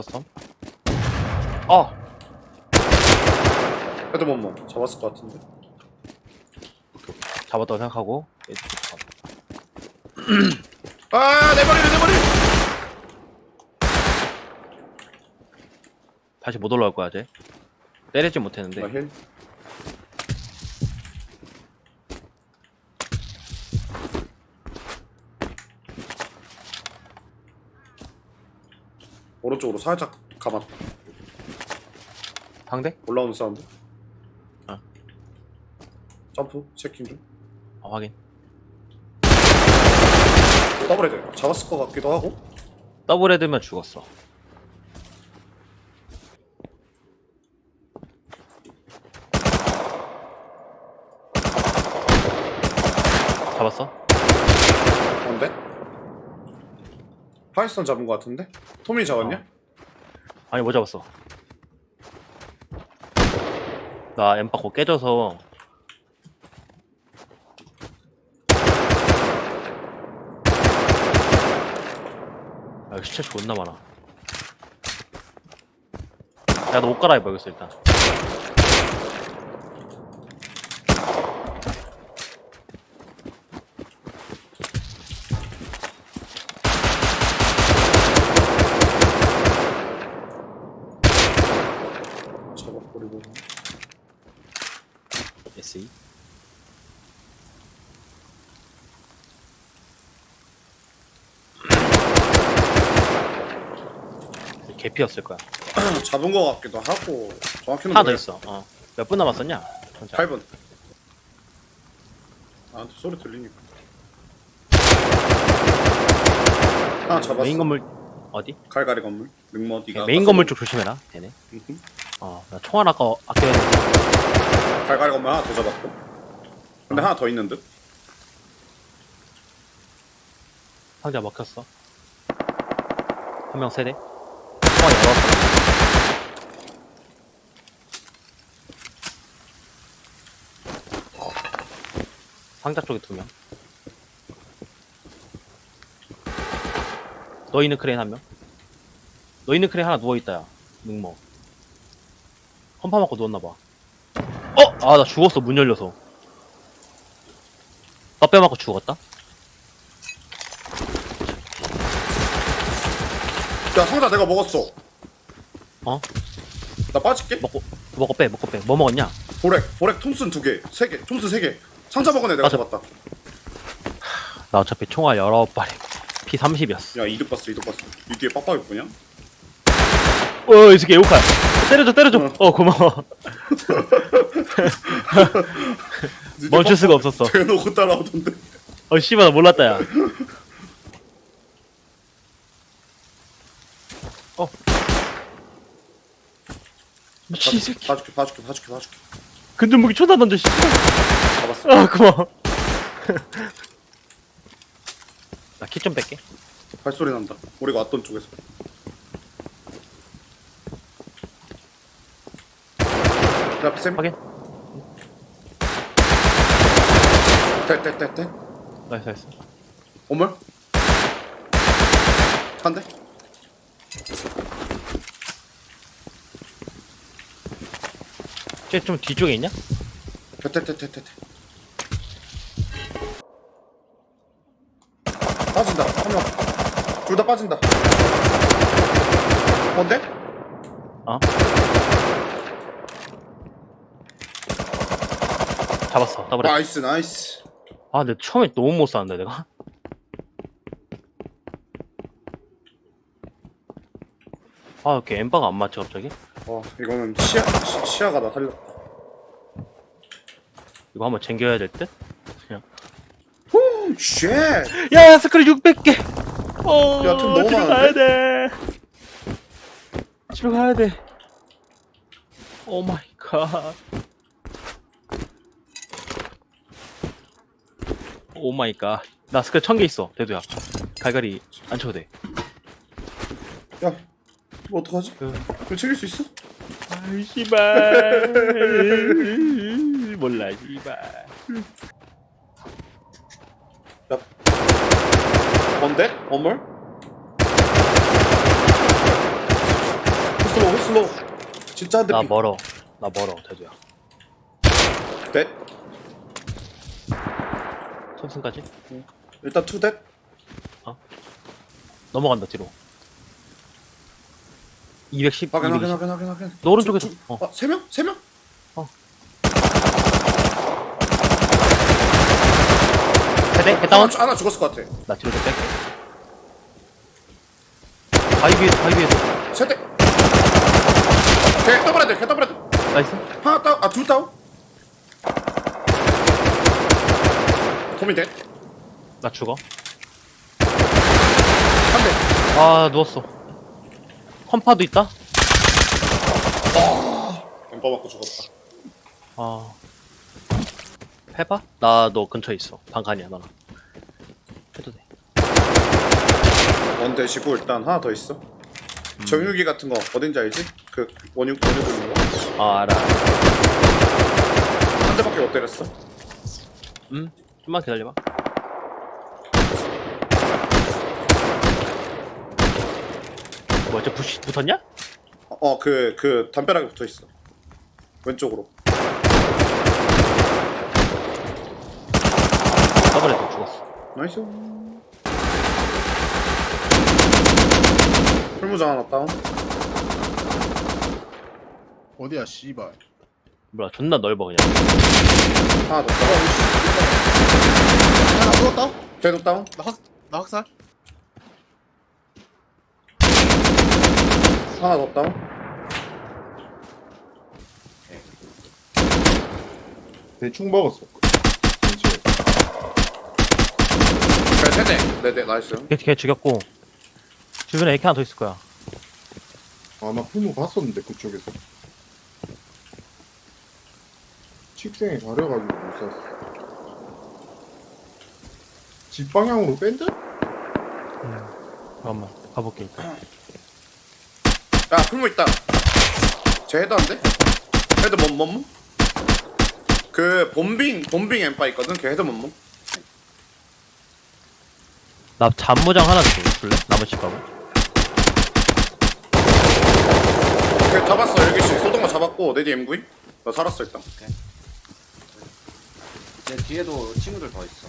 커스텀. 어! 헤드 몸몸 잡았을 것 같은데 잡았다고 생각하고. 아 내 머리 내 머리 다시 못 올라올 거야, 쟤. 때리지 못했는데. 나 힐 오른쪽으로 살짝 가만 상대? 올라오는 사운드 아. 점프 체킹 중 어, 확인. 더블 헤드 잡았을 것 같기도 하고 더블 헤드면 죽었어. 잡았어? 뭔데? 파이썬 잡은 것 같은데? 토미 잡았냐? 아니 뭐 잡았어? 나 엠파 곧 깨져서 아 시체 존나 많아 야너 옷 갈아입어야겠어 일단 개피였을 거야. 잡은 것 같기도 하고 정확히는 하나 더 모르겠- 있어. 어. 몇 분 남았었냐? 혼자. 8분. 나한테 소리 들리니까. 하나 잡았어. 메인 건물 어디? 갈갈이 건물. 능머디가 메인 건물 쪽 조심해라 걔네. 음흠. 어나 총알 아까 아껴야 돼. 갈갈이 건물 하나 더 잡았고. 근데 하나 더 있는 듯? 상자 먹혔어. 한 명 세대 총알 열었어 상자 쪽에 두 명. 너 있는 크레인 한 명 너 있는 크레인 하나 누워있다 야 능모. 험파 맞고 누웠나봐. 어! 아 나 죽었어 문 열려서. 뼈 맞고 죽었다? 야 상자 내가 먹었어. 어? 나 빠질게. 먹고 먹고 빼 먹고 빼 뭐 먹었냐? 보렉 보렉 톰슨 두개세개 톰슨 세개. 상자 애 내가 맞아. 잡았다. 나 어차피 총알 19발에 피 30이었어. 야 이득 봤어 이득 봤어. 이 뒤에 빡빡이 뭐냐? 어이 새끼 에오칼 때려줘 때려줘. 어 고마워. 멈출 수가 없었어. 대놓고 따라오던데. 어 씨발 나 몰랐다 야 미친 이 새끼. 봐줄게 봐줄게 봐줄게 봐줄게. 근접 무기 쳐다 던져 씨발 잡았어. 아 고마워. 나키좀 뺄게. 발소리 난다. 우리가 왔던 쪽에서. 야 앞에 쌤? 확인. 떼떼떼떼. 나이스 나이스. 오물? 한대 쟤좀 뒤쪽에 있냐? 떼떼떼떼떼 빠진다 한명둘 다 빠진다 뭔데? 어? 잡았어 더블 해. 나이스 나이스 아 근데 처음에 너무 못 쐈는데 내가 아 이렇게 엠바가 안 맞지 갑자기? 어 이거는 시야 시, 시야가 나 살렸다 이거 한번 챙겨야 될 듯? 쉣! 야 스크린 600개! 어 야, 돈 너무 집에? 가야 돼. 집에 가야 돼. 오 마이 갓 오 마이 갓 나 스크린 1000개 있어 대두야. 갈갈이 안 쳐도 돼. 야, 뭐 어떡하지? 그- 이거 챙길 수 있어? 아이 씨발 몰라 씨발 뭔데? 원물? 진짜 한대 나 삐. 멀어. 나 멀어, 대두야. 넷. 톰슨까지? 일단 투 넷. 넘어간다, 뒤로. 210, 확인 확인 220. 확인 확인 확인. 너 오른쪽에서. 어. 어, 세 명? 세 명? 세대? 해다운? 하나, 죽- 하나 죽었을 것 같아. 나 뒤로 좀 뺄게. 바위 위에, 바위 위에. 세 대. 개 더블 헤드, 개 더블 헤드. 나이스. 하나 다운, 아, 둘 다운. 도미 돼. 나 죽어. 한 대. 아, 누웠어. 컴파도 있다? 엠퍼 맞고 죽었다. 아. 해봐? 나 너 근처에 있어. 방칸이야, 너랑. 해도 돼. 원대 시고 일단 하나 더 있어. 음. 정유기 같은 거 어딘지 알지? 그 원유 원유 돌리는 거. 아, 알아. 한 대밖에 못 때렸어. 음, 좀만 기다려봐. 뭐야, 저 부시 붙었냐? 어, 그, 그, 담벼락에 붙어 있어. 왼쪽으로. 더블에도 죽었어. 나이스. 풀무장 하나 다운. 어디야 씨발 몰라, 존나 넓어, 그냥. 하나 더 다운. 야나 죽었다? 계속 다운. 나, 확, 나 학살? 하나 더 다운. 대충 먹었어. 그렇지. 그래, 세대. 네네, 나이스. 걔, 걔 죽였고. 주변에 AK 하나 더 있을 거야. 아나 풀무 봤었는데 그쪽에서. 식생이 가려가지고 못 샀어. 집 방향으로 뺀 듯? 잠깐만, 가볼게, 일단. 야, 풀무 있다. 제 헤드인데? 헤드 몸, 몸? 그, 봄빙, 봄빙 엠파 있거든? 걔 헤드 몸, 몸? 나 잠무장 하나 줘, 줄래? 나머지 가고. 걔 잡았어, 여기 씨. 쏘던 거 잡았고, 내뒤 M9임? 나 살았어, 일단. 내 뒤에도 친구들 더 있어.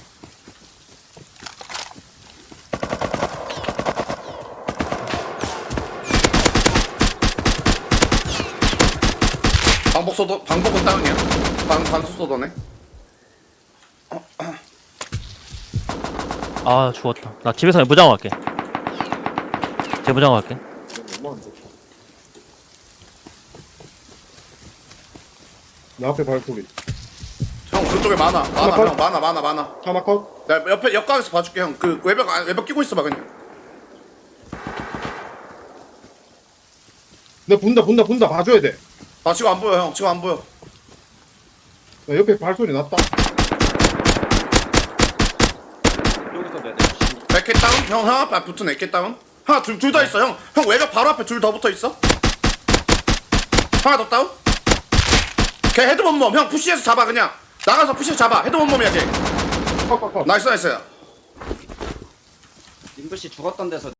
방복 쏘도, 방복은 다운이야. 방, 반수 쏘더네. 아, 죽었다. 나 집에서 무장. 너무 안 좋다. 내 앞에 발소리. 형, 그쪽에 많아. 많아. 형. 많아, 많아, 많아. 하나 컷. 나 옆에, 옆각에서 봐줄게, 형. 그, 외벽, 안- 외벽 끼고 있어 봐, 그냥. 나 본다 본다 본다 봐줘야 돼. 아, 지금 안 보여, 형. 지금 안 보여. 나 옆에 발소리 났다. 여기서 내대 백개 다운? 형, 형 앞에 붙은 애개 다운? 하나, 둘, 둘 다 있어, 형. 형, 외벽 바로 앞에 둘 더 붙어 있어? 하나 더 다운? 걔 헤드 몸몸. 형, 푸시해서 잡아, 그냥. 나가서 푸시해서 잡아. 헤드 몸몸이야, 걔. 컷컷 컷. 나이스, 나이스. 임블씨 죽었던 데서